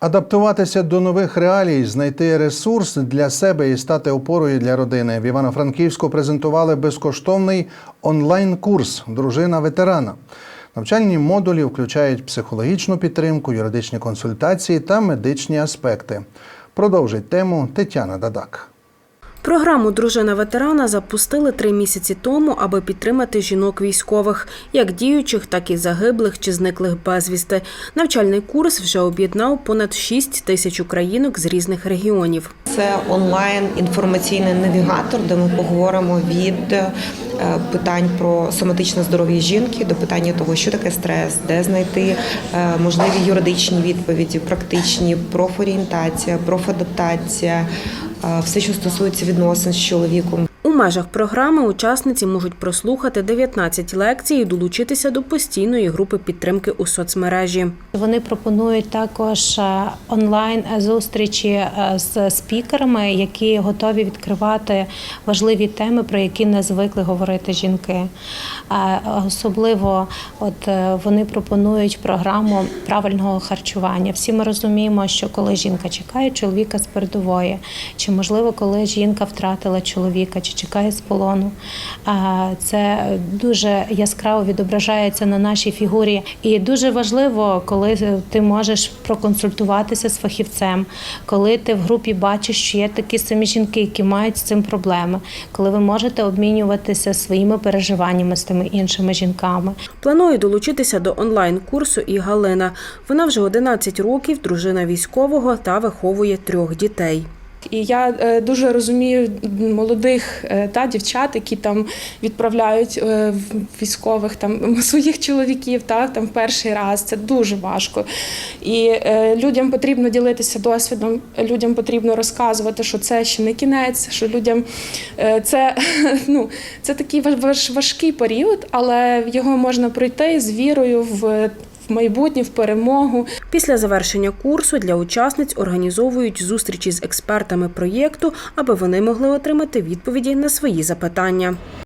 Адаптуватися до нових реалій, знайти ресурс для себе і стати опорою для родини. В Івано-Франківську презентували безкоштовний онлайн-курс Дружина ветерана. Навчальні модулі включають психологічну підтримку, юридичні консультації та медичні аспекти. Продовжить тему Тетяна Дадак. Програму Дружина ветерана запустили три місяці тому, аби підтримати жінок військових, як діючих, так і загиблих чи зниклих безвісти. Навчальний курс вже об'єднав понад 6 тисяч українок з різних регіонів. Це онлайн інформаційний навігатор, де ми поговоримо від е, питань про соматичне здоров'я жінки до питання того, що таке стрес, де знайти е, можливі юридичні відповіді, практичні, профорієнтація, профадаптація, все, що стосується відносин з чоловіком. Межах програми учасниці можуть прослухати 19 лекцій і долучитися до постійної групи підтримки у соцмережі. Вони пропонують також е, онлайн зустрічі е, з спікерами, які готові відкривати важливі теми, про які не звикли говорити жінки. Особливо, от е, вони пропонують програму правильного харчування. Всі ми розуміємо, що коли жінка чекає чоловіка з передової, чи можливо, коли жінка втратила чоловіка, чи чекає з полону, це дуже яскраво відображається на нашій фігурі. І дуже важливо, коли ти можеш проконсультуватися з фахівцем, коли ти в групі бачиш, що є такі самі жінки, які мають з цим проблеми, коли ви можете обмінюватися своїми переживаннями з тими іншими жінками. Планує долучитися до онлайн-курсу і Галина. Вона вже 11 років, дружина військового та виховує трьох дітей. І я е, дуже розумію молодих е, та дівчат, які там відправляють е, військових там своїх чоловіків, та там перший раз. Це дуже важко. І людям потрібно ділитися досвідом. Людям потрібно розказувати, що це ще не кінець, що людям це ну це такий важ- важ- важкий період, але його можна пройти з вірою в. Майбутнє, в перемогу, Після завершення курсу для учасниць організовують зустрічі з експертами проєкту, аби вони могли отримати відповіді на свої запитання.